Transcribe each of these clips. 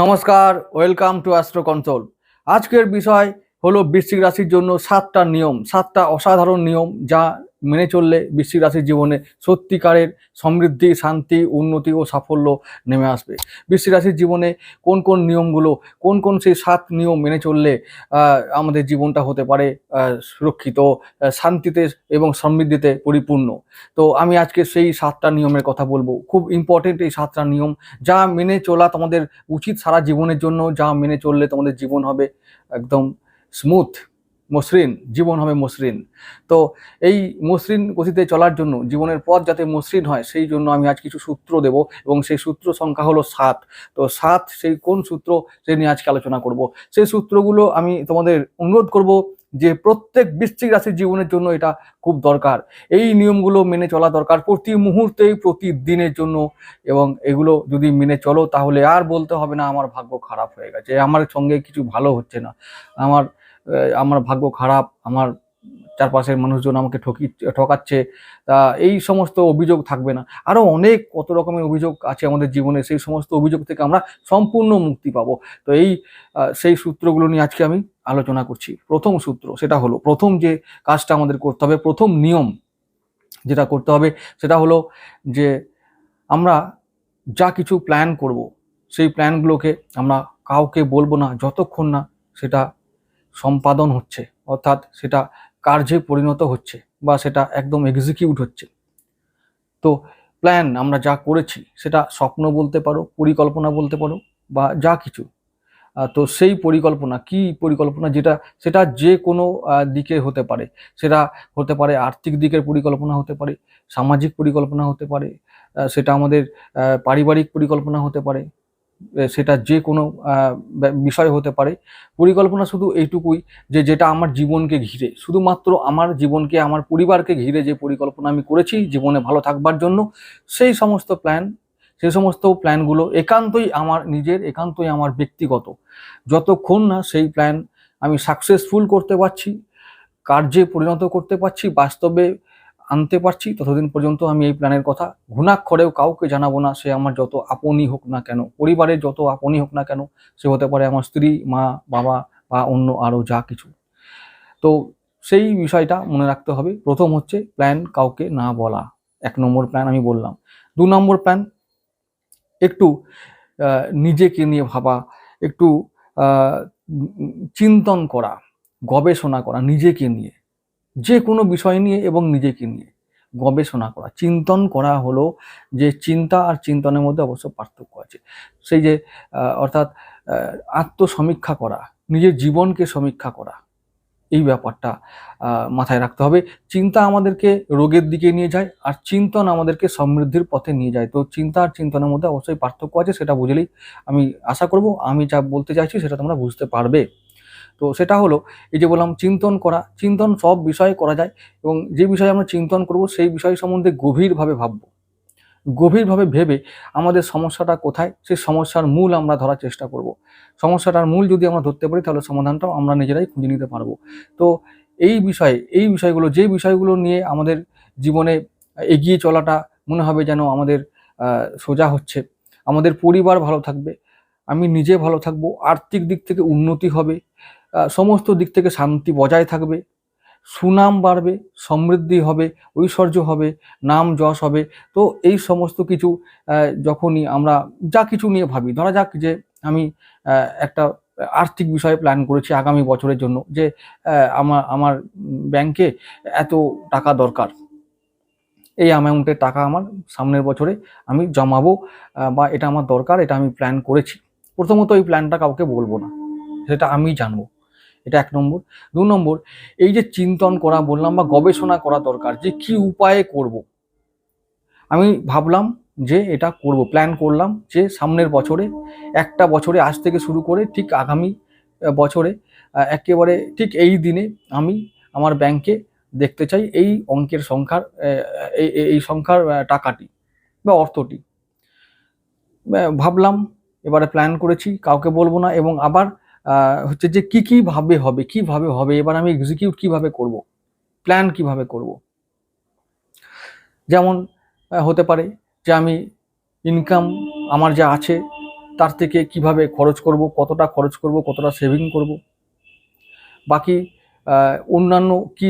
নমস্কার, welcome to astro control আজকের বিষয় হলো বৃশ্চিক রাশির জন্য সাতটা নিয়ম, সাতটা অসাধারণ নিয়ম যা মেনে চললে বৃশ্চিক রাশির জীবনে সত্যিকারের সমৃদ্ধি, শান্তি, উন্নতি ও সাফল্য নেমে আসবে। বৃশ্চিক রাশির জীবনে কোন কোন নিয়মগুলো, কোন কোন সেই সাত নিয়ম মেনে চললে আমাদের জীবনটা হতে পারে সুরক্ষিত শান্তিতে এবং সমৃদ্ধিতে পরিপূর্ণ। তো আমি আজকে সেই সাতটা নিয়মের কথা বলব। খুব ইম্পর্টেন্ট এই সাতটা নিয়ম। যা মেনে চলা তোমাদের উচিত সারা জীবনের জন্য, যা মেনে চললে তোমাদের জীবন হবে একদম স্মুথ মসৃণ, জীবন হবে মসৃণ। তো এই মসৃণ গতিতে চলার জন্য, জীবনের পথ যাতে মসৃণ হয়, সেই জন্য আমি আজ কিছু সূত্র দেব এবং সেই সূত্র সংখ্যা হলো সাত। তো সাত, সেই কোন সূত্র সে নিয়ে আজকে আলোচনা করব? সেই সূত্রগুলো আমি তোমাদের অনুরোধ করব যে প্রত্যেক বৃশ্চিক রাশির জীবনের জন্য এটা খুব দরকার। এই নিয়মগুলো মেনে চলা দরকার প্রতি মুহূর্তেই প্রতিদিনের জন্য এবং এগুলো যদি মেনে চলো তাহলে আর বলতে হবে না, আমার ভাগ্য খারাপ হয়ে গেছে, আমার সঙ্গে কিছু ভালো হচ্ছে না, আমার আমার ভাগ্য খারাপ, আমার চারপাশের মানুষজন আমাকে ঠকি, ঠকাচ্ছে, তা এই সমস্ত অভিযোগ থাকবে না। আরও অনেক কত রকমের অভিযোগ আছে আমাদের জীবনে, সেই সমস্ত অভিযোগ থেকে আমরা সম্পূর্ণ মুক্তি পাবো। তো এই সেই সূত্রগুলো নিয়ে আজকে আমি আলোচনা করছি। প্রথম সূত্র সেটা হলো, প্রথম যে কাজটা আমাদের করতে হবে, প্রথম নিয়ম যেটা করতে হবে, সেটা হলো যে আমরা যা কিছু প্ল্যান করব, সেই প্ল্যানগুলোকে আমরা কাউকে বলব না, যতক্ষণ না সেটা সম্পাদন হচ্ছে, অর্থাৎ সেটা কার্যে পরিণত হচ্ছে বা সেটা একদম এক্সিকিউট হচ্ছে। তো প্ল্যান আমরা যা করেছি সেটা স্বপ্ন বলতে পারো, পরিকল্পনা বলতে পারো বা যা কিছু। তো সেই পরিকল্পনা, কি পরিকল্পনা যেটা, সেটা যে কোনো দিকে হতে পারে। সেটা হতে পারে আর্থিক দিকের পরিকল্পনা হতে পারে, সামাজিক পরিকল্পনা হতে পারে সেটা আমাদের পারিবারিক পরিকল্পনা হতে পারে সেটা যে কোনো বিষয় হতে পারে। পরিকল্পনা শুধু এইটুকুই যে, যেটা আমার জীবনকে ঘিরে, শুধুমাত্র আমার জীবনকে, আমার পরিবারকে ঘিরে যে পরিকল্পনা আমি করেছি জীবনে ভালো থাকবার জন্য, সেই সমস্ত প্ল্যান সেই সমস্ত প্ল্যানগুলো একান্তই আমার নিজের, একান্তই আমার ব্যক্তিগত। যতক্ষণ না সেই প্ল্যান আমি সাকসেসফুল করতে পারছি, কার্যে পরিণত করতে পারছি, বাস্তবে আনতে পারছি, ততদিন পর্যন্ত আমি এই প্ল্যানের কথা ঘুণাক্ষরেও কাউকে জানাব না, সে আমার যত আপনই হোক না কেন, পরিবারের যত আপনই হোক না কেন, সে হতে পারে আমার স্ত্রী, মা, বাবা বা অন্য আরও যা কিছু। তো সেই বিষয়টা মনে রাখতে হবে। প্রথম হচ্ছে প্ল্যান কাউকে না বলা। এক নম্বর প্ল্যান আমি বললাম। দু নম্বর প্ল্যান, একটু নিজেকে নিয়ে ভাবা, একটু চিন্তন করা, গবেষণা করা নিজেকে নিয়ে। যে কোনো বিষয় নিয়ে এবং নিজেকে নিয়ে। গবেষণা করা, চিন্তন করা হলো যে চিন্তা আর চিন্তনের মধ্যে অবশ্য পার্থক্য আছে। সেই যে অর্থাৎ আত্মসমীক্ষা করা, নিজের জীবনকে সমীক্ষা করা, এই ব্যাপারটা মাথায় রাখতে হবে। চিন্তা আমাদেরকে রোগের দিকে নিয়ে যায় আর চিন্তন আমাদেরকে সমৃদ্ধির পথে নিয়ে যায়। তো চিন্তা আর চিন্তনের মধ্যে অবশ্যই পার্থক্য আছে, সেটা বুঝলেই আমি আশা করব। আমি যা বলতে চাইছি সেটা তোমরা বুঝতে পারবে। তো সেটা হলো এই যে বললাম চিন্তন করা, চিন্তন সব বিষয়ে করা যায় এবং যে বিষয়ে আমরা চিন্তন করব সেই বিষয় সম্বন্ধে গভীরভাবে ভাববো। গভীরভাবে ভেবে আমাদের সমস্যাটা কোথায় সেই সমস্যার মূল আমরা ধরার চেষ্টা করব। সমস্যাটার মূল যদি আমরা ধরতে পারি তাহলে সমাধানটাও আমরা নিজেরাই খুঁজে নিতে পারব। তো এই বিষয়ে, এই বিষয়গুলো, যে বিষয়গুলো নিয়ে আমাদের জীবনে এগিয়ে চলাটা মনে হবে যেন আমাদের সোজা হচ্ছে। আমাদের পরিবার ভালো থাকবে, আমি নিজে ভালো থাকব, আর্থিক দিক থেকে উন্নতি হবে সমস্ত দিক থেকে শান্তি বজায় থাকবে, সুনাম বাড়বে, সমৃদ্ধি হবে, ঐশ্বর্য হবে, নাম যশ হবে। তো এই সমস্ত কিছু যখনই আমরা যা কিছু নিয়ে ভাবি, ধরা যাক যে আমি একটা আর্থিক বিষয়ে প্ল্যান করেছি আগামী বছরের জন্য যে আমার আমার ব্যাংকে এত টাকা দরকার। এই অ্যামাউন্টের টাকা আমার সামনের বছরে আমি জমাবো বা এটা আমার দরকার, এটা আমি প্ল্যান করেছি। প্রথমত এই প্ল্যানটা কাউকে বলব না, সেটা আমি জানব। এটা এক নম্বর দু নম্বর, এই যে চিন্তন করা বললাম বা গবেষণা করা দরকার যে কি উপায়ে করব। আমি ভাবলাম যে এটা করব প্ল্যান করলাম যে সামনের বছরে, একটা বছরে আজ থেকে শুরু করে ঠিক আগামী বছরে একেবারে ঠিক এই দিনে আমি আমার ব্যাংকে দেখতে চাই এই অঙ্কের সংখ্যার এই সংখ্যার টাকাটি বা অর্থটি ভাবলাম, এবারে প্ল্যান করেছি, কাউকে বলব না এবং আবার হচ্ছে যে কি কি ভাবে হবে, কীভাবে হবে, এবার আমি এক্সিকিউট কীভাবে করব প্ল্যান কীভাবে করব। যেমন হতে পারে যে আমি ইনকাম আমার যা আছে, তার থেকে কীভাবে খরচ করব, কতটা খরচ করব, কতটা সেভিং করব। বাকি অন্যান্য কি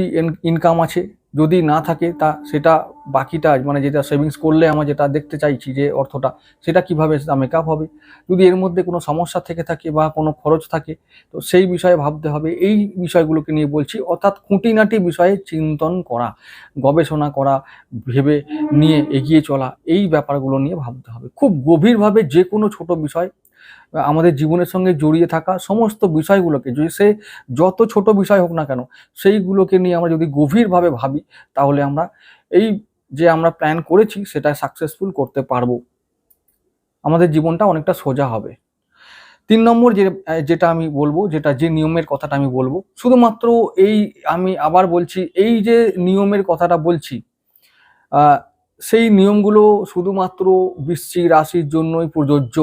ইনকাম আছে যদি না থাকে, তা সেটা বাকিটা মানে যেটা সেভিংস করলে আমার যেটা দেখতে চাইছি যে অর্থটা, সেটা কীভাবে মেকআপ হবে? যদি এর মধ্যে কোনো সমস্যা থেকে থাকে বা কোনো খরচ থাকে, তো সেই বিষয়ে ভাবতে হবে। এই বিষয়গুলোকে নিয়ে বলছি, অর্থাৎ খুঁটিনাটি বিষয়ে চিন্তন করা, গবেষণা করা, ভেবে নিয়ে এগিয়ে চলা, এই ব্যাপারগুলো নিয়ে ভাবতে হবে। খুব গভীরভাবে যে কোনো ছোট বিষয় আমাদের জীবনের সঙ্গে জড়িয়ে থাকা সমস্ত বিষয়গুলোকে, যদি সে যত ছোট বিষয় হোক না কেন, সেইগুলোকে নিয়ে আমরা যদি গভীরভাবে ভাবি, তাহলে আমরা এই যে আমরা প্ল্যান করেছি, সেটা সাকসেসফুল করতে পারব। আমাদের জীবনটা অনেকটা সোজা হবে। তিন নম্বর যে, যেটা আমি বলব, যেটা যে নিয়মের কথাটা আমি বলব, শুধুমাত্র এই আমি আবার বলছি, এই যে নিয়মের কথাটা বলছি সেই নিয়মগুলো শুধুমাত্র বৃশ্চিক রাশির জন্যই প্রযোজ্য।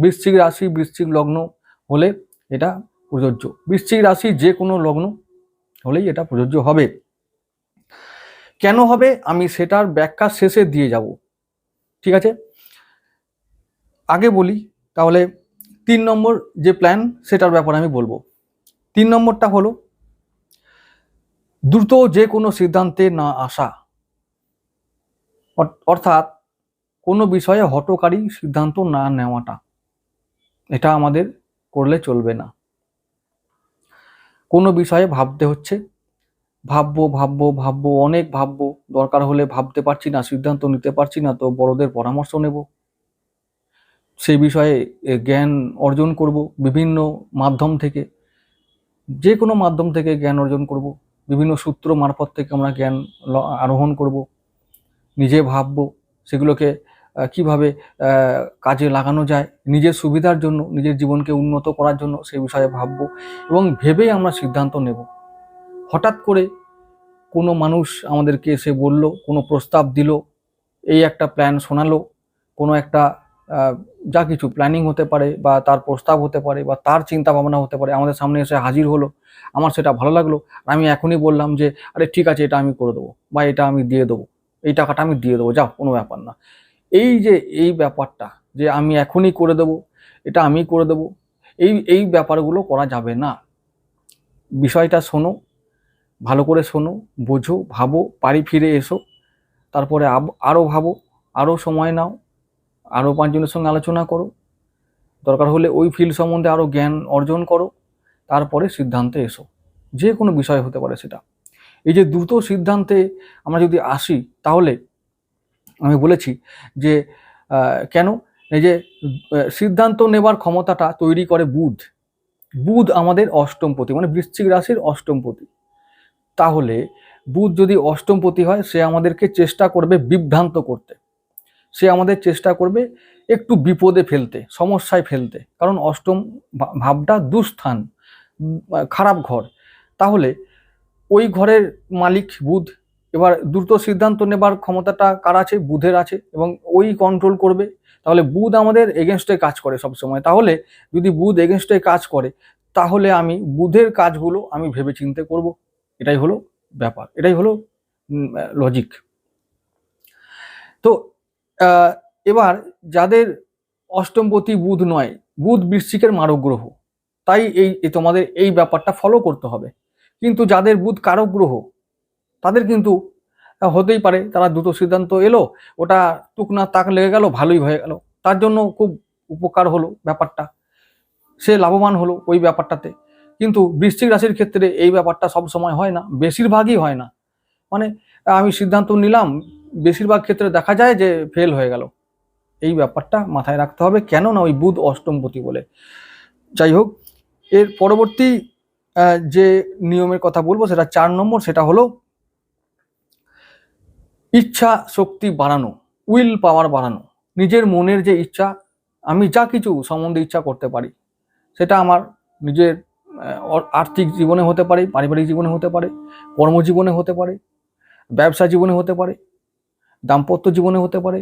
বৃশ্চিক রাশি, বৃশ্চিক লগ্ন হলে এটা প্রযোজ্য। বৃশ্চিক রাশি যে কোনো লগ্ন হলেই এটা প্রযোজ্য হবে। কেন হবে? আমি সেটার ব্যাখ্যা শেষে দিয়ে যাব। ঠিক আছে? আগে বলি, তাহলে তিন নম্বর যে প্ল্যান সেটার ব্যাপারে আমি বলব। তিন নম্বরটা হলো, দ্রুত যে কোনো সিদ্ধান্তে না আসা। অর- অর্থাৎ কোনো বিষয়ে হটকারী সিদ্ধান্ত না নেওয়াটা। এটা আমাদের করলে চলবে না। কোনো বিষয়ে ভাবতে হচ্ছে। ভাববো ভাববো ভাববো, অনেক ভাববো। দরকার হলে ভাবতে পারছি না, সিদ্ধান্ত নিতে পারছি না, তো বড়দের পরামর্শ নেব। সেই বিষয়ে জ্ঞান অর্জন করব বিভিন্ন মাধ্যম থেকে। যে কোনো মাধ্যম থেকে জ্ঞান অর্জন করব। বিভিন্ন সূত্র মারফত থেকে আমরা জ্ঞান আরোহণ করব। নিজে ভাববো, সেগুলোকে কীভাবে কাজে লাগানো যায়, নিজের সুবিধার জন্য, নিজের জীবনকে উন্নত করার জন্য সেই বিষয়ে ভাববো এবং ভেবেই আমরা সিদ্ধান্ত নেব। হঠাৎ করে কোনো মানুষ আমাদেরকে এসে বলল, কোনো প্রস্তাব দিল, এই একটা প্ল্যান শোনালো, কোনো একটা যা কিছু প্ল্যানিং হতে পারে বা তার প্রস্তাব হতে পারে বা তার চিন্তা ভাবনা হতে পারে, আমাদের সামনে এসে হাজির হলো, আমার সেটা ভালো লাগল, আর আমি এখনই বললাম যে, আরে ঠিক আছে, এটা আমি করে দেবো বা এটা আমি দিয়ে দেবো, এই টাকাটা আমি দিয়ে দেবো, যাও, কোনো ব্যাপার না। এই যে, এই ব্যাপারটা যে আমি এখনই করে দেবো, এটা আমি করে দেবো, এই এই ব্যাপারগুলো করা যাবে না। বিষয়টা শোনো, ভালো করে শোনো, বোঝো, ভাবো, বাড়ি ফিরে এসো, তারপরে আরও ভাবো আরও সময় নাও আরও পাঁচজনের সঙ্গে আলোচনা করো। দরকার হলে ওই ফিল্ড সম্বন্ধে আরও জ্ঞান অর্জন করো, তারপরে সিদ্ধান্তে এসো। যে কোনো বিষয় হতে পারে সেটা। এই যে, দ্রুত সিদ্ধান্তে আমরা যদি আসি, তাহলে আমি বলেছি যে কেন? এই যে সিদ্ধান্ত নেবার ক্ষমতাটা তৈরি করে বুধ। বুধ আমাদের অষ্টমপতি মানে বৃশ্চিক রাশির অষ্টমপতি। তাহলে বুধ যদি অষ্টমপতি হয়, সে আমাদেরকে চেষ্টা করবে বিভ্রান্ত করতে। সে আমাদের চেষ্টা করবে একটু বিপদে ফেলতে, সমস্যায় ফেলতে। কারণ অষ্টম ভাবটা দুস্থান খারাপ ঘর। তাহলে ওই ঘরের মালিক বুধ এবার দ্রুত সিদ্ধান্ত নেবার ক্ষমতাটা কার আছে? বুধের আছে এবং ওই কন্ট্রোল করবে। তাহলে বুধ আমাদের এগেনস্টে কাজ করে সব সময় তাহলে যদি বুধ এগেনস্টে কাজ করে, তাহলে আমি বুধের কাজগুলো আমি ভেবে চিন্তে করব। এটাই হলো ব্যাপার। এটাই হলো লজিক তো এবার যাদের অষ্টমপতি বুধ নয়, বুধ বৃশ্চিকের মারক গ্রহ তাই এই তোমাদের এই ব্যাপারটা ফলো করতে হবে। কিন্তু যাদের বুধ কারক গ্রহ তাদের কিন্তু হতেই পারে তারা দ্রুত সিদ্ধান্ত এলো, ওটা টুকনা তাক লেগে গেল, ভালোই হয়ে গেল। তার জন্য খুব উপকার হলো ব্যাপারটা। সে লাভবান হলো ওই ব্যাপারটাতে। কিন্তু বৃশ্চিক রাশির ক্ষেত্রে এই ব্যাপারটা সব সময় হয় না, বেশিরভাগই হয় না। মানে আমি সিদ্ধান্ত নিলাম, বেশিরভাগ ক্ষেত্রে দেখা যায় যে ফেল হয়ে গেল। এই ব্যাপারটা মাথায় রাখতে হবে কেন না ওই বুধ অষ্টমপতি বলে। যাই হোক, এর পরবর্তী যে নিয়মের কথা বলব, সেটা চার নম্বর, সেটা হলো ইচ্ছা শক্তি বাড়ানো উইল পাওয়ার বাড়ানো, নিজের মনের যে ইচ্ছা, আমি যা কিছু সম্বন্ধে ইচ্ছা করতে পারি, সেটা আমার নিজের আর্থিক জীবনে হতে পারে, পারিবারিক জীবনে হতে পারে, কর্মজীবনে হতে পারে, ব্যবসা জীবনে হতে পারে, দাম্পত্য জীবনে হতে পারে,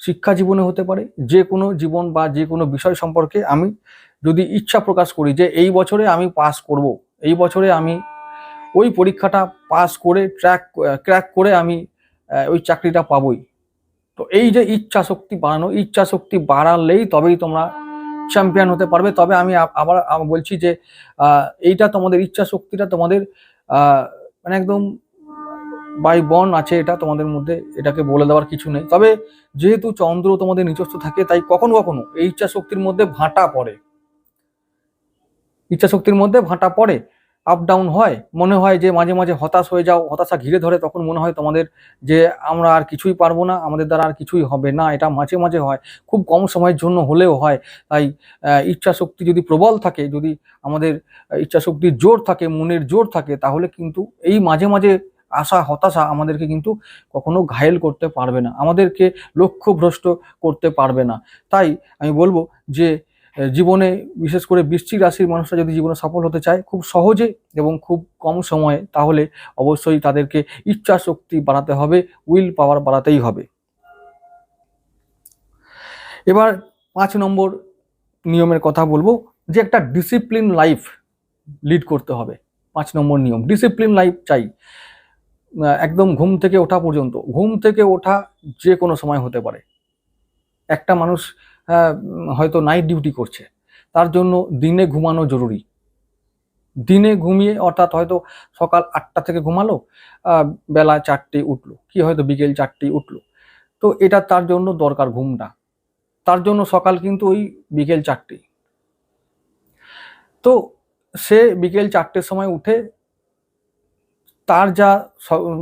শিক্ষা জীবনে হতে পারে, যে কোনো জীবন বা যে কোনো বিষয় সম্পর্কে আমি যদি ইচ্ছা প্রকাশ করি যে এই বছরে আমি পাস করব, এই বছরে আমি ওই পরীক্ষাটা পাস করে ট্র্যাক ক্র্যাক করে আমি ওই চাকরিটা পাবই। তো এই যে ইচ্ছা শক্তি বাড়ানো ইচ্ছা শক্তি বাড়ালেই তবেই তোমরা চ্যাম্পিয়ন হতে পারবে। তবে আমি আবার বলছি যে এইটা তোমাদের ইচ্ছা শক্তিটা তোমাদের মানে একদম বাই বন আছে এটা তোমাদের মধ্যে, এটাকে বলে দেওয়ার কিছু নেই। তবে যেহেতু চন্দ্র তোমাদের নিজস্ব থাকে, তাই কখনো কখনো এই ইচ্ছা শক্তির মধ্যে ভাঁটা পড়ে। ইচ্ছা শক্তির মধ্যে ভাঁটা পড়ে। আপ ডাউন হয়, মনে হয় যে মাঝে মাঝে হতাশ হয়ে যাও, হতাশা ঘিরে ধরে, তখন মনে হয় তোমাদের যে আমরা আর কিছুই পারব না, আমাদের দ্বারা আর কিছুই হবে না, এটা মাঝে মাঝে হয়, খুব কম সময়ের জন্য হলেও হয়, তাই ইচ্ছা শক্তি যদি প্রবল থাকে, যদি আমাদের ইচ্ছা শক্তির জোর থাকে, মনের জোর থাকে, তাহলে কিন্তু এই মাঝে মাঝে আশা, হতাশা আমাদেরকে কিন্তু কখনো ঘায়েল করতে পারবে না, আমাদেরকে লক্ষ্যভ্রষ্ট করতে পারবে না, তাই আমি বলব যে জীবনে, বিশেষ করে বৃশ্চিক রাশির মানুষরা যদি জীবনে সফল হতে চায়, খুব সহজে এবং খুব কম সময়ে তাহলে অবশ্যই তাদেরকে ইচ্ছা শক্তি বাড়াতে হবে, উইল পাওয়ার বাড়াতেই হবে। এবার পাঁচ নম্বর নিয়মের কথা বলব, যে একটা ডিসিপ্লিন লাইফ লিড করতে হবে। পাঁচ নম্বর নিয়ম ডিসিপ্লিন লাইফ চাই। একদম ঘুম থেকে ওঠা পর্যন্ত, ঘুম থেকে ওঠা যে কোনো সময় হতে পারে। একটা মানুষ হয়তো নাইট ডিউটি করছে। তার জন্য দিনে ঘুমানো জরুরি। দিনে ঘুমিয়ে অর্থাৎ হয়তো সকাল আটটা থেকে ঘুমালো বেলা চারটে উঠল, কি হয়তো বিকেল চারটে উঠল। তো এটা তার জন্য দরকার ঘুমটা তার জন্য সকাল কিন্তু ওই বিকেল চারটে। তো সে বিকেল চারটের সময় উঠে তার যা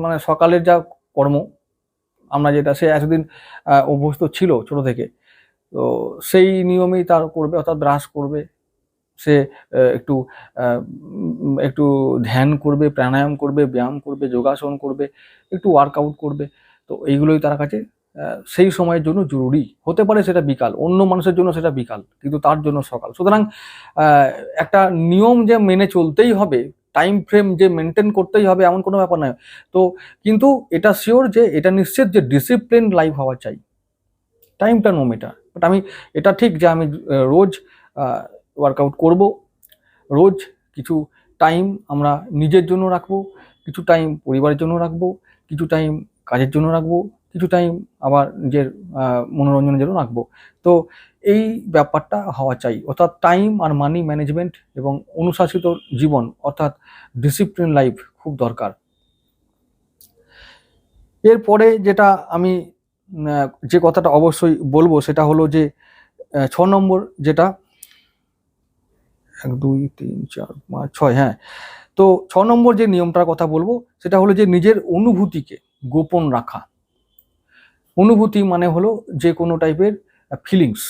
মানে সকালের যা কর্ম, আমরা যেটা সে এতদিন অভ্যস্ত ছিল ছোট থেকে তো সেই নিয়মেই তার করবে, অর্থাৎ ব্রাশ করবে। সে একটু একটু ধ্যান করবে, প্রাণায়াম করবে, ব্যায়াম করবে, যোগাসন করবে, একটু ওয়ার্কআউট করবে। তো এইগুলোই তার কাছে সেই সময়ের জন্য জরুরি। হতে পারে সেটা বিকাল, অন্য মানুষের জন্য সেটা বিকাল, কিন্তু তার জন্য সকাল। সুতরাং একটা নিয়ম যে মেনে চলতেই হবে টাইম ফ্রেম যে মেনটেন করতেই হবে, এমন কোনো ব্যাপার নয়। তো কিন্তু এটা শিওর যে, এটা নিশ্চিত যে ডিসিপ্লিন লাইফ হওয়া চাই। টাইমটা নো মেটার বাট আমি, এটা ঠিক যে আমি রোজ ওয়ার্কআউট করব। রোজ কিছু টাইম আমরা নিজের জন্য রাখব, কিছু টাইম পরিবারের জন্য রাখব, কিছু টাইম কাজের জন্য রাখব, কিছু টাইম আবার নিজের মনোরঞ্জনের জন্য রাখব। তো এই ব্যাপারটা হওয়া চাই। অর্থাৎ টাইম আর মানি ম্যানেজমেন্ট এবং অনুশাসিত জীবন, অর্থাৎ ডিসিপ্লিন লাইফ খুব দরকার। এরপরে যেটা আমি যে কথাটা অবশ্যই বলব সেটা হলো যে ছ নম্বর যেটা, এক, দুই, তিন, চার, পাঁচ, ছয় হ্যাঁ। তো ছ নম্বর যে নিয়মটার কথা বলব, সেটা হলো যে নিজের অনুভূতিকে গোপন রাখা। অনুভূতি মানে হলো যে কোনো টাইপের ফিলিংস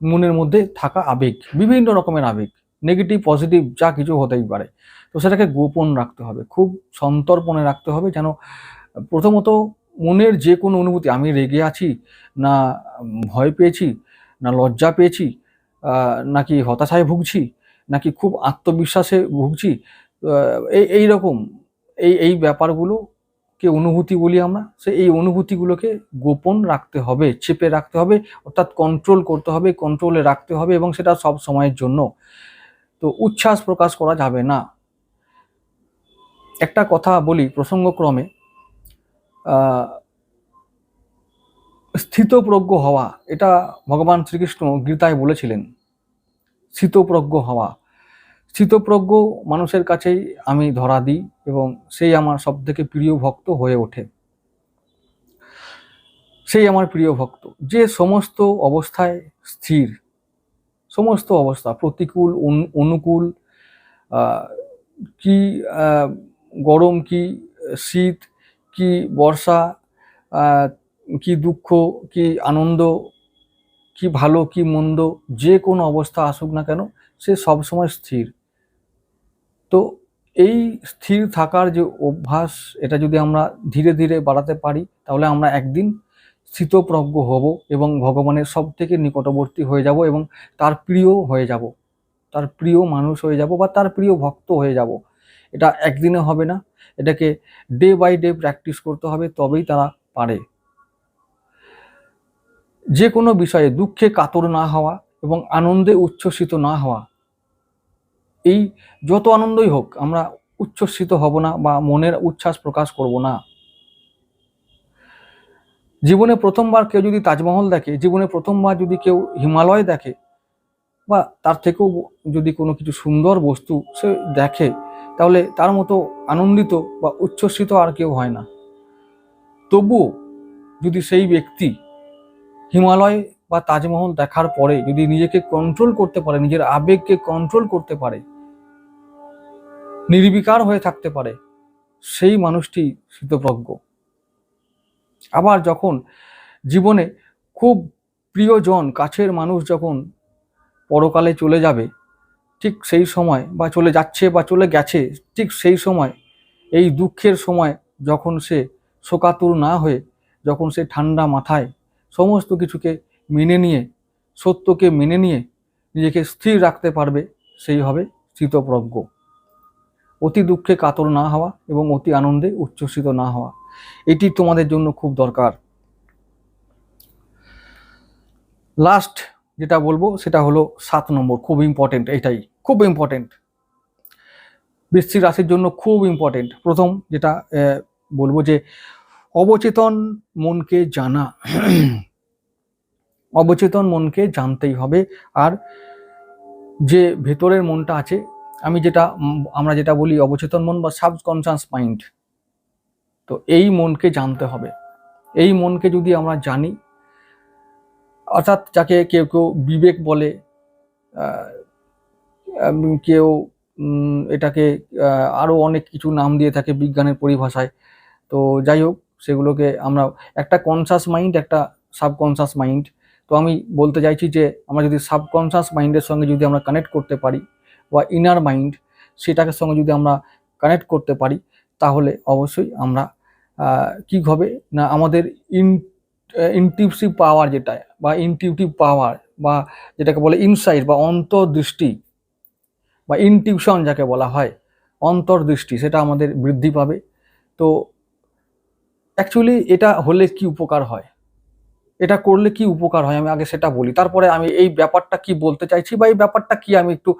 মনের মধ্যে থাকা আবেগ, বিভিন্ন রকমের আবেগ নেগেটিভ পজিটিভ যা কিছু হতেই পারে। তো সেটাকে গোপন রাখতে হবে, খুব সন্তর্পণে রাখতে হবে যেন প্রথমত মনের যে কোনো অনুভূতি, আমি রেগে আছি না ভয় পেয়েছি, না লজ্জা পেয়েছি নাকি হতাশায় ভুগছি, নাকি খুব আত্মবিশ্বাসে ভুগছি এই এই রকম, এই এই ব্যাপারগুলোকে অনুভূতি বলি আমরা, সে এই অনুভূতিগুলোকে গোপন রাখতে হবে, চেপে রাখতে হবে, অর্থাৎ কন্ট্রোল করতে হবে কন্ট্রোলে রাখতে হবে এবং সেটা সব সময়ের জন্য। তো উচ্ছ্বাস প্রকাশ করা যাবে না। একটা কথা বলি প্রসঙ্গক্রমে স্থিতপ্রজ্ঞ হওয়া, এটা ভগবান শ্রীকৃষ্ণ গীতায় বলেছিলেন, স্থিতপ্রজ্ঞ হওয়া। স্থিতপ্রজ্ঞ মানুষের কাছেই আমি ধরা দিই এবং সেই আমার সব থেকে প্রিয় ভক্ত হয়ে ওঠে। সেই আমার প্রিয় ভক্ত, যে সমস্ত অবস্থায় স্থির, সমস্ত অবস্থা, প্রতিকূল অনু- অনুকূল কি গরম কি, শীত কি বর্ষা কি দুঃখ, কি আনন্দ, কি ভালো, কি মন্দ, যে কোনো অবস্থা আসুক না কেন, সে সবসময় স্থির। তো এই স্থির থাকার যে অভ্যাস, এটা যদি আমরা ধীরে ধীরে বাড়াতে পারি, তাহলে আমরা একদিন স্থিতপ্রজ্ঞ হব এবং ভগবানের সব থেকে নিকটবর্তী হয়ে যাব এবং তার প্রিয় হয়ে যাব। তার প্রিয় মানুষ হয়ে যাব বা তার প্রিয় ভক্ত হয়ে যাব। এটা একদিনে হবে না। এটাকে ডে বাই ডে প্র্যাকটিস করতে হবে, তবেই তারা পারে। যে কোনো বিষয়ে দুঃখে কাতর না হওয়া এবং আনন্দে উচ্ছ্বসিত না হওয়া, এই যত আনন্দই হোক, আমরা উচ্ছ্বসিত হব না বা মনের উচ্ছ্বাস প্রকাশ করব না। জীবনে প্রথমবার কেউ যদি তাজমহল দেখে, জীবনে প্রথমবার যদি কেউ হিমালয় দেখে বা তার থেকেও যদি কোনো কিছু সুন্দর বস্তু সে দেখে তাহলে তার মতো আনন্দিত বা উচ্ছ্বসিত আর কেউ হয় না। তবুও যদি সেই ব্যক্তি হিমালয় বা তাজমহল দেখার পরে যদি নিজেকে কন্ট্রোল করতে পারে, নিজের আবেগকে কন্ট্রোল করতে পারে, নির্বিকার হয়ে থাকতে পারে, সেই মানুষটি শীতপ্রজ্ঞ। আবার যখন জীবনে খুব প্রিয়জন, কাছের মানুষ যখন পরকালে চলে যাবে ঠিক সেই সময় বা চলে যাচ্ছে বা চলে গেছে, ঠিক সেই সময়, এই দুঃখের সময় যখন সে শোকাতুর না হয়ে, যখন সে ঠান্ডা মাথায় সমস্ত কিছুকে মেনে নিয়ে, সত্যকে মেনে নিয়ে নিজেকে স্থির রাখতে পারবে, সেই হবে স্থিতপ্রজ্ঞ অতি দুঃখে কাতর না হওয়া এবং অতি আনন্দে উচ্ছ্বসিত না হওয়া, এটি তোমাদের জন্য খুব দরকার। লাস্ট যেটা বলব, সেটা হলো সাত নম্বর, খুব ইম্পর্টেন্ট এটাই। খুব ইম্পর্টেন্ট বৃশ্চিক রাশির জন্য খুব ইম্পর্টেন্ট প্রথম যেটা বলব যে অবচেতন মনকে জানা। অবচেতন মনকে জানতেই হবে। আর যে ভেতরের মনটা আছে, আমি যেটা আমরা যেটা বলি অবচেতন মন বা সাবকনশাস মাইন্ড তো এই মনকে জানতে হবে। এই মনকে যদি আমরা জানি, অর্থাৎ যাকে কেউ কেউ বিবেক বলে কেউ এটাকে আরও অনেক কিছু নাম দিয়ে থাকে বিজ্ঞানের পরিভাষায়। তো যাই হোক, সেগুলোকে আমরা, একটা কনসাস মাইন্ড একটা সাবকনসাস মাইন্ড তো আমি বলতে চাইছি যে, আমরা যদি সাবকনসাস মাইন্ডের সঙ্গে যদি আমরা কানেক্ট করতে পারি, বা ইনার মাইন্ড সেটাকে সঙ্গে যদি আমরা কানেক্ট করতে পারি, তাহলে অবশ্যই আমরা কি হবে? না, আমাদের ইন ইনটিউসিভ পাওয়ার যেটা, বা ইনটিউটিভ পাওয়ার বা যেটাকে বলে ইনসাইট বা অন্তর্দৃষ্টি বা ইনটিউশন যাকে বলা হয়, অন্তর্দৃষ্টি সেটা আমাদের বৃদ্ধি পাবে। তো অ্যাকচুয়ালি এটা হলে কি উপকার হয়? এটা করলে কি উপকার হয়? আমি আগে সেটা বলি। তারপরে আমি এই ব্যাপারটা কি বলতে চাইছি বা এই ব্যাপারটা কি আমি একটু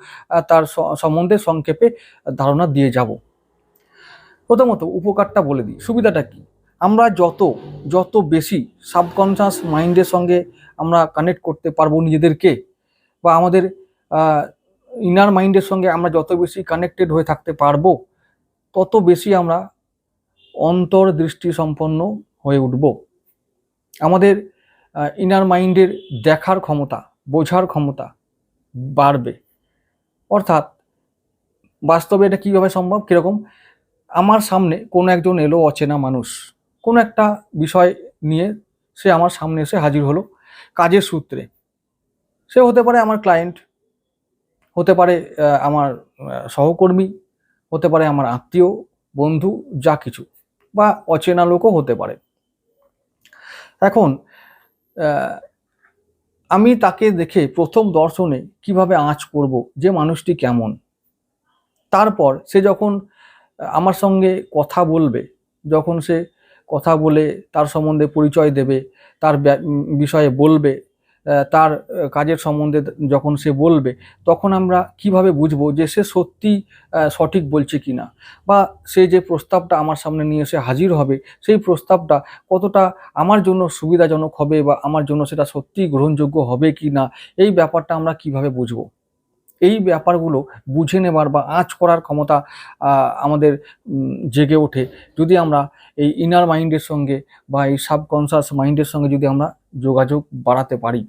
তার সম্বন্ধে সংক্ষেপে ধারণা দিয়ে যাব। প্রথমত উপকারটা বলে দিই। সুবিধাটা কি? আমরা যত যত বেশি সাবকনশাস মাইন্ডের সঙ্গে আমরা কানেক্ট করতে পারব নিজেদেরকে বা আমাদের ইনার মাইন্ডের সঙ্গে আমরা যত বেশি কানেক্টেড হয়ে থাকতে পারব, তত বেশি আমরা অন্তর্দৃষ্টি সম্পন্ন হয়ে উঠব। আমাদের ইনার মাইন্ডের দেখার ক্ষমতা, বোঝার ক্ষমতা বাড়বে। অর্থাৎ, বাস্তবে এটা কীভাবে সম্ভব? কীরকম? আমার সামনে কোনো একজন এলো অচেনা মানুষ। কোনো একটা বিষয় নিয়ে সে আমার সামনে এসে হাজির হলো কাজের সূত্রে। সে হতে পারে আমার ক্লায়েন্ট হতে পারে আমার সহকর্মী, হতে পারে আমার আত্মীয়, বন্ধু, যা কিছু, বা অচেনা লোকও হতে পারে। এখন আমি তাকে দেখে প্রথম দর্শনে কীভাবে আঁচ করব, যে মানুষটি কেমন, তারপর সে যখন আমার সঙ্গে কথা বলবে, যখন সে কথা বলে তার সম্বন্ধে পরিচয় দেবে, তার বিষয়ে বলবে তার কাজের সম্বন্ধে যখন সে বলবে, তখন আমরা কীভাবে বুঝব যে সে সত্যি সঠিক বলছে কি না বা সে যে প্রস্তাবটা আমার সামনে নিয়ে এসে হাজির হবে, সেই প্রস্তাবটা কতটা আমার জন্য সুবিধাজনক হবে বা আমার জন্য সেটা সত্যিই গ্রহণযোগ্য হবে কি না এই ব্যাপারটা আমরা কীভাবে বুঝব? এই ব্যাপারগুলো বুঝে নেবার বা আঁচ করার ক্ষমতা আমাদের জেগে ওঠে। যদি আমরা এই ইনার মাইন্ডের সঙ্গে বা এই সাবকনসাস মাইন্ডের সঙ্গে যদি আমরা যোগাযোগ বাড়াতে পারি।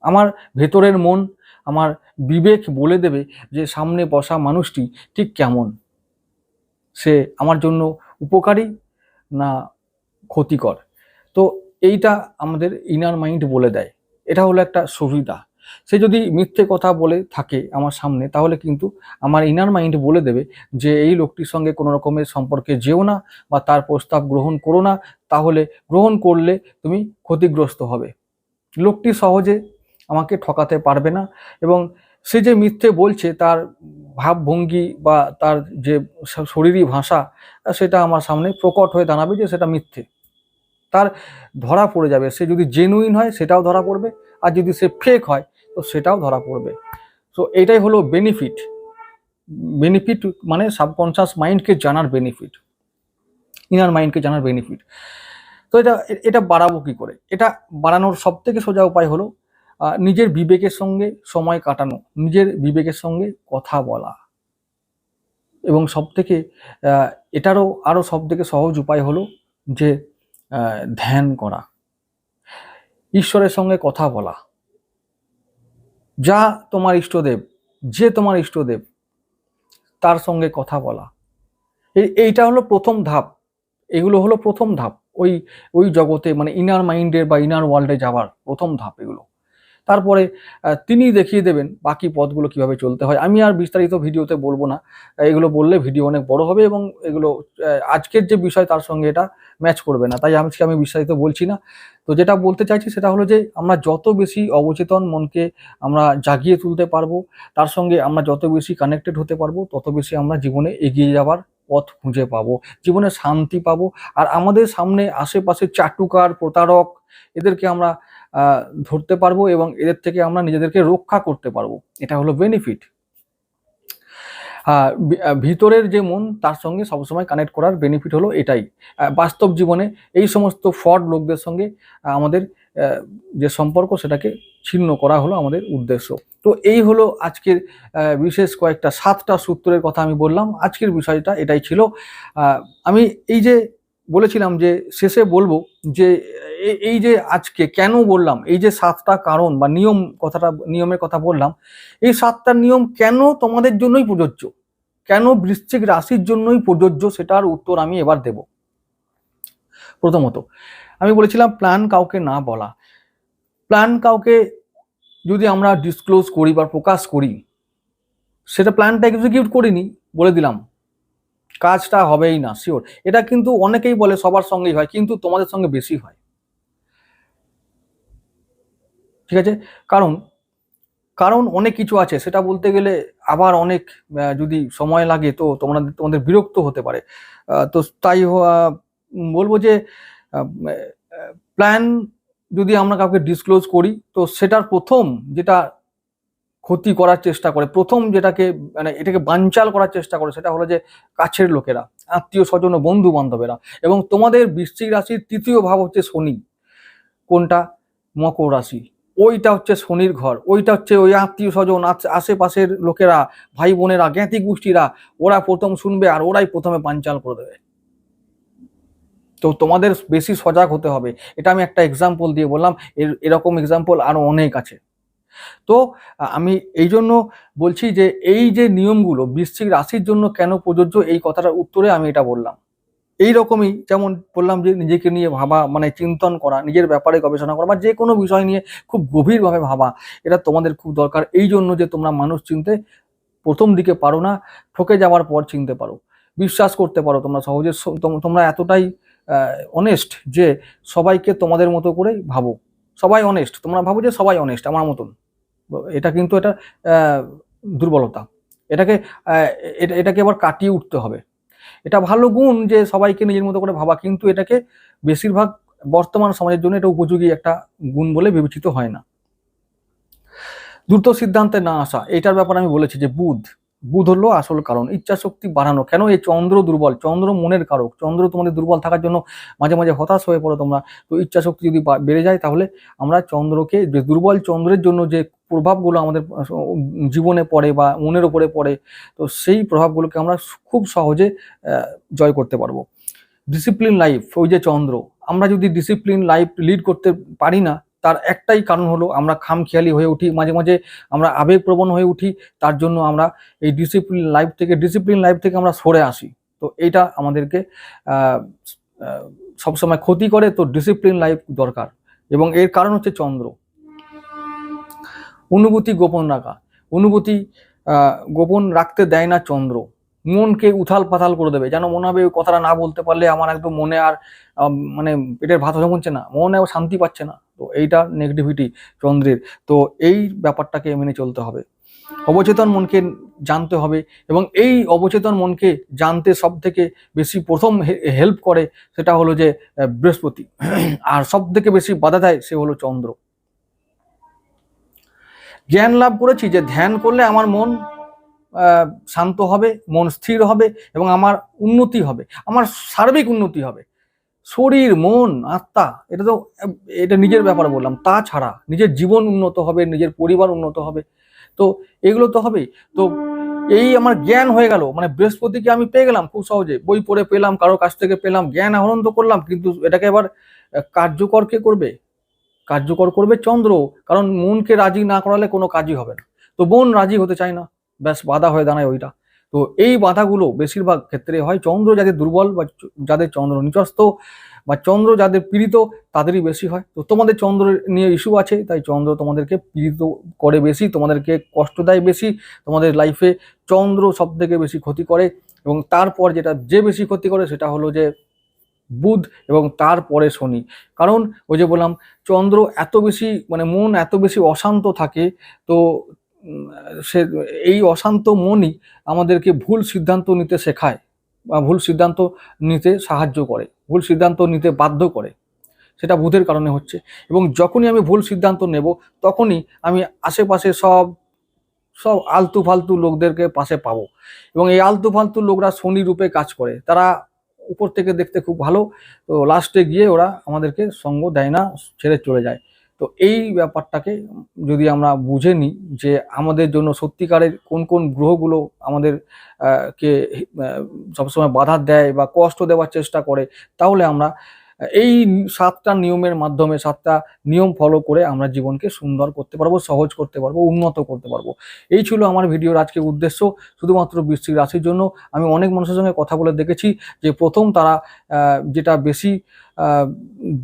আমার ভেতরের মন, আমার বিবেক বলে দেবে যে সামনে বসা মানুষটি ঠিক কেমন। সে আমার জন্য উপকারী না ক্ষতিকর? তো এইটা আমাদের ইনার মাইন্ড বলে দেয়। এটা হলো একটা সুবিধা। সে যদি মিথ্যে কথা বলে থাকে আমার সামনে, তাহলে কিন্তু আমার ইনার মাইন্ড বলে দেবে যে এই লোকটির সঙ্গে কোনো রকমের সম্পর্কে যেও না বা তার প্রস্তাব গ্রহণ করো না। তাহলে গ্রহণ করলে তুমি ক্ষতিগ্রস্ত হবে। লোকটি সহজে আমাকে ঠকাতে পারবে না এবং সে যে মিথ্যে বলছে, তার ভাবভঙ্গি বা তার যে শরীরী ভাষা, সেটা আমার সামনে প্রকট হয়ে দাঁড়াবে যে সেটা মিথ্যে। তার ধরা পড়ে যাবে। সে যদি জেনুইন হয়, সেটাও ধরা পড়বে। আর যদি সে ফেক হয় তো সেটাও ধরা পড়বে। সো এটাই হলো বেনিফিট বেনিফিট মানে সাবকনশাস মাইন্ডকে জানার বেনিফিট ইনার মাইন্ডকে জানার বেনিফিট তো এটা এটা বাড়াবো কী করে? এটা বাড়ানোর সব থেকে সোজা উপায় হলো নিজের বিবেকের সঙ্গে সময় কাটানো, নিজের বিবেকের সঙ্গে কথা বলা। এবং সব থেকে এটারও আরও সব থেকে সহজ উপায় হলো যে ধ্যান করা। ঈশ্বরের সঙ্গে কথা বলা। যা তোমার ইষ্টদেব, যে তোমার ইষ্টদেব, তার সঙ্গে কথা বলা। এই, এইটা হলো প্রথম ধাপ। এগুলো হলো প্রথম ধাপ। ওই ওই জগতে মানে ইনার মাইন্ডের বা ইনার ওয়ার্ল্ডে যাওয়ার প্রথম ধাপ এগুলো। তারপরে তিনি দেখিয়ে দেবেন বাকি পথগুলো কীভাবে চলতে হয়। আমি আর বিস্তারিত ভিডিওতে বলব না। এগুলো বললে ভিডিও অনেক বড় হবে এবং এগুলো আজকের যে বিষয় তার সঙ্গে এটা ম্যাচ করবে না। তাই আজকে আমি বিস্তারিত বলছি না। তো যেটা বলতে চাইছি সেটা হলো যে, আমরা যত বেশি অবচেতন মনকে আমরা জাগিয়ে তুলতে পারব, তার সঙ্গে আমরা যত বেশি কানেক্টেড হতে পারব, তত বেশি আমরা জীবনে এগিয়ে যাওয়ার পথ খুঁজে পাবো, জীবনে শান্তি পাবো। আর আমাদের সামনে আশেপাশে চাটুকার, প্রতারক, এদেরকে আমরা ধরতে পারব এবং এদের থেকে আমরা নিজেদেরকে রক্ষা করতে পারব। এটা হলো বেনিফিট ভিতরের যে মন, তার সঙ্গে সবসময় কানেক্ট করার বেনিফিট হলো এটাই। বাস্তব জীবনে এই সমস্ত ফ্রড লোকদের সঙ্গে আমাদের যে সম্পর্ক, সেটাকে ছিন্ন করা হলো আমাদের উদ্দেশ্য। তো এই হলো আজকের বিশেষ কয়েকটা সাতটা সূত্রের কথা আমি বললাম। আজকের বিষয়টা এটাই ছিল। আমি এই যে বলেছিলাম যে শেষে বলব যে এই যে আজকে কেন বললাম, এই যে সাতটা কারণ বা নিয়ম কথাটা, নিয়মের কথা বললাম, এই সাতটা নিয়ম কেন তোমাদের জন্যই প্রযোজ্য? কেন বৃশ্চিক রাশির জন্যই প্রযোজ্য? সেটার উত্তর আমি এবার দেব। প্রথমত, আমি বলেছিলাম প্ল্যান কাউকে না বলা। প্ল্যান কাউকে যদি আমরা ডিসক্লোজ করি বা প্রকাশ করি, সেটা প্ল্যানটা এক্সিকিউট করিনি বলে দিলাম। কাজটা হবেই না শিওর এটা কিন্তু অনেকেই বলে সবার সঙ্গেই হয়, কিন্তু তোমাদের সঙ্গে বেশি হয়। ঠিক আছে? কারণ কারণ অনেক কিছু আছে, সেটা বলতে গেলে আবার অনেক যদি সময় লাগে তো তোমরা তোমাদের বিরক্ত হতে পারে। তো তাই বলব যে প্ল্যান যদি আমরা কাউকে ডিসক্লোজ করি, তো সেটার প্রথম যেটা ক্ষতি করার চেষ্টা করে। প্রথম যেটাকে মানে এটাকে বানচাল করার চেষ্টা করে সেটা হলো যে কাছের লোকেরা, আত্মীয় স্বজন ও বন্ধু বান্ধবেরা এবং তোমাদের বৃশ্চিক রাশির তৃতীয় ভাব হচ্ছে শনি। কোনটা? মকর রাশি। ওইটা হচ্ছে শনির ঘর, ওইটা হচ্ছে ওই আত্মীয় স্বজন আশেপাশের লোকেরা, ভাই বোনেরা জ্ঞাতি গোষ্ঠীরা, ওরা প্রথম শুনবে আর ওরাই প্রথমে পাঞ্চাল করে দেবে। তো তোমাদের বেশি সজাগ হতে হবে। এটা আমি একটা এক্সাম্পল দিয়ে বললাম, এর এরকম এক্সাম্পল আরও অনেক আছে। তো আমি এই জন্য বলছি যে এই যে নিয়মগুলো বৃশ্চিক রাশির জন্য কেন প্রযোজ্য এই কথাটার উত্তরে আমি এটা বললাম। এই রকমই যেমন বললাম যে নিজেকে নিয়ে ভাবা মানে চিন্তন করা, নিজের ব্যাপারে গবেষণা করা বা যে কোনো বিষয় নিয়ে খুব গভীরভাবে ভাবা, এটা তোমাদের খুব দরকার। এই জন্য যে তোমরা মানুষ চিনতে প্রথম দিকে পারো না, ঠকে যাওয়ার পর চিনতে পারো। বিশ্বাস করতে পারো তোমরা সহজে তোমরা এতটাই অনেস্ট যে সবাইকে তোমাদের মতো করেই ভাবো। সবাই অনেস্ট তোমরা ভাবো যে সবাই অনেস্ট আমার মতন। এটা কিন্তু এটা দুর্বলতা। এটাকে এটাকে আবার কাটিয়ে উঠতে হবে। এটা ভালো গুণ যে সবাইকে নিজের মতো করে ভাবা, কিন্তু এটাকে বেশিরভাগ বর্তমান সমাজের জন্য এটা উপযোগী একটা গুণ বলে বিবেচিত হয় না। দ্রুত সিদ্ধান্তে না আসা, এটার ব্যাপারে আমি বলেছি যে বুধ বুধ হলো আসল কারণ। ইচ্ছা শক্তি বাড়ানো। কেন এই চন্দ্র দুর্বল? চন্দ্র মনের কারক। চন্দ্র তোমাদের দুর্বল থাকার জন্য মাঝে মাঝে হতাশ হয়ে পড়ো তোমরা। তো ইচ্ছা শক্তি যদি বেড়ে যায় তাহলে আমরা চন্দ্রকে যে দুর্বল চন্দ্রের জন্য যে প্রভাবগুলো আমাদের জীবনে পড়ে বা মনের উপরে পড়ে, তো সেই প্রভাবগুলোকে আমরা খুব সহজে জয় করতে পারব। ডিসিপ্লিন লাইফ ওই যে চন্দ্র। আমরা যদি ডিসিপ্লিন লাইফ লিড করতে পারি না তার একটাই কারণ হলো আমরা খামখেয়ালি হয়ে উঠি, মাঝে মাঝে আমরা আবেগপ্রবণ হয়ে উঠি, তার জন্য আমরা এই ডিসিপ্লিন লাইফ থেকে ডিসিপ্লিন লাইফ থেকে আমরা সরে আসি। তো এটা আমাদেরকে সবসময় ক্ষতি করে, তো ডিসিপ্লিন লাইফ দরকার। এবং এর কারণ হচ্ছে চন্দ্র। অনুভূতি গোপন রাখা। অনুভূতি গোপন রাখতে দেয় না চন্দ্র। মনকে উথাল পাথাল করে দেবে। যেন মনে হবে ওই কথাটা না বলতে পারলে আমার একদম মনে আর মানে পেটের ভাত জমছে না, মনে আর শান্তি পাচ্ছে না। তো এইটা নেগেটিভিটি চন্দ্রের। তো এই ব্যাপারটাকে মেনে চলতে হবে। অবচেতন মনকে জানতে হবে এবং এই অবচেতন মনকে জানতে সব থেকে বেশি প্রথম হেল্প করে সেটা হলো যে বৃহস্পতি। আর সব থেকে বেশি বাধা দেয় সে হলো চন্দ্র। জ্ঞান লাভ করেছি যে ধ্যান করলে আমার মন শান্ত হবে মন স্থির হবে এবং আমার উন্নতি হবে আমার সার্বিক উন্নতি হবে। শরীর মন আত্মা এটা তো এটা নিজের ব্যাপার বললাম তাছাড়া নিজের জীবন উন্নত হবে নিজের পরিবার উন্নত হবে। তো এগুলো তো হবেই। তো এই আমার জ্ঞান হয়ে গেল মানে বৃহস্পতিকে আমি পেয়ে গেলাম খুব সহজে বই পড়ে পেলাম কারোর কাছ থেকে পেলাম জ্ঞান আহরণ তো করলাম কিন্তু এটাকে এবার কার্যকর কে করবে? কার্যকর করবে চন্দ্র কারণ মনকে রাজি না করালে কোনো কাজই হবে না। তো বোন রাজি হতে চায় না। ব্যাস বাধা হয়ে দাঁড়ায় ওইটা। তো এই বাধাগুলো বেশিরভাগ ক্ষেত্রে হয় চন্দ্র যাদের দুর্বল বা যাদের চন্দ্র নিচস্ত বা চন্দ্র যাদের পীড়িত, তাদেরই বেশি হয়। তো তোমাদের চন্দ্র নিয়ে ইস্যু আছে, তাই চন্দ্র তোমাদেরকে পীড়িত করে বেশি, তোমাদেরকে কষ্ট দেয় বেশি, তোমাদের লাইফে চন্দ্র সব থেকে বেশি ক্ষতি করে এবং তারপর যেটা যে বেশি ক্ষতি করে সেটা হলো যে বুধ এবং তারপরে শনি। কারণ ওই যে বললাম, চন্দ্র এত বেশি মানে মন এত বেশি অশান্ত থাকে, তো সে এই অশান্ত মনই আমাদেরকে ভুল সিদ্ধান্ত নিতে শেখায় বা ভুল সিদ্ধান্ত নিতে সাহায্য করে, ভুল সিদ্ধান্ত নিতে বাধ্য করে। সেটা বুধের কারণে হচ্ছে। এবং যখনই আমি ভুল সিদ্ধান্ত নেব, তখনই আমি আশেপাশে সব সব আলতু ফালতু লোকদেরকে পাশে পাবো। এবং এই আলতু ফালতু লোকরা শনি রূপে কাজ করে। তারা উপর থেকে দেখতে খুব ভালো। তো লাস্টে গিয়ে ওরা আমাদেরকে সঙ্গ দেয় না, ছেড়ে চলে যায়। তো এই ব্যাপারটাকে যদি আমরা বুঝে নিই যে আমাদের জন্য সত্যিকারের কোন কোন গ্রহগুলো আমাদের কে সবসময় বাধা দেয় বা কষ্ট দেওয়ার চেষ্টা করে, তাহলে আমরা এই সাতটা নিয়মের মাধ্যমে, সাতটা নিয়ম ফলো করে আমরা জীবনকে সুন্দর করতে পারব, সহজ করতে পারব, উন্নত করতে পারব। এই ছিল আমার ভিডিওর আজকে উদ্দেশ্য, শুধুমাত্র বৃশ্চিক রাশির জন্য। আমি অনেক মানুষের সঙ্গে কথা বলে দেখেছি যে প্রথম তারা যেটা বেশি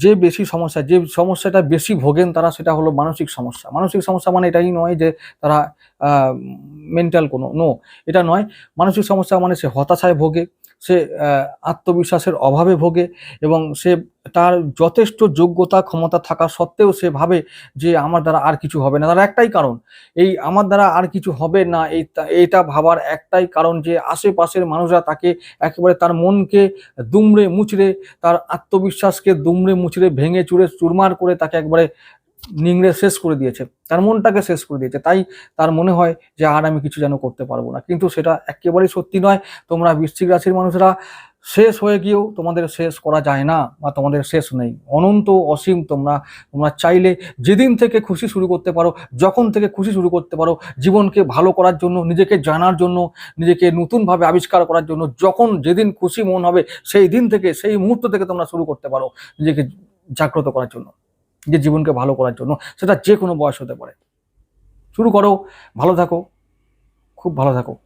যে বেশি সমস্যা, যে সমস্যাটা বেশি ভোগেন তারা সেটা হলো মানসিক সমস্যা। মানসিক সমস্যা মানে এটাই নয় যে তারা মেন্টাল কোনো নো এটা নয়। মানসিক সমস্যা মানে সে হতাশায় ভোগে। সে আত্মবিশ্বাসের অভাবে ভোগে এবং সে তার যথেষ্ট যোগ্যতা, ক্ষমতা থাকা সত্ত্বেও সে ভাবে যে আমার দ্বারা আর কিছু হবে না। তার একটাই কারণ, এই আমার দ্বারা আর কিছু হবে না, এই এটা ভাবার একটাই কারণ যে আশেপাশের মানুষরা তাকে একেবারে তার মনকে দুমড়ে মুচড়ে, তার আত্মবিশ্বাসকে দুমড়ে মুচড়ে, ভেঙে চুরে চুরমার করে তাকে একবারে নিংড়ে শেষ করে দিয়েছে। তার মনটাকে শেষ করে দিয়েছে। তাই তার মনে হয় যে আর আমি কিছু যেন করতে পারব না। কিন্তু সেটা একেবারেই সত্যি নয়। তোমরা বৃশ্চিক রাশির মানুষরা শেষ হয়ে গিয়েও তোমাদের শেষ করা যায় না বা তোমাদের শেষ নেই। অনন্ত অসীম তোমরা তোমরা চাইলে যেদিন থেকে খুশি শুরু করতে পারো, যখন থেকে খুশি শুরু করতে পারো, জীবনকে ভালো করার জন্য, নিজেকে জানার জন্য, নিজেকে নতুনভাবে আবিষ্কার করার জন্য, যখন যেদিন খুশি মন হবে, সেই দিন থেকে, সেই মুহূর্ত থেকে তোমরা শুরু করতে পারো নিজেকে জাগ্রত করার জন্য। যে জীবনকে ভালো করার জন্য, সেটা যে কোনো বয়স হতে পারে। শুরু করো, ভালো থাকো, খুব ভালো থাকো।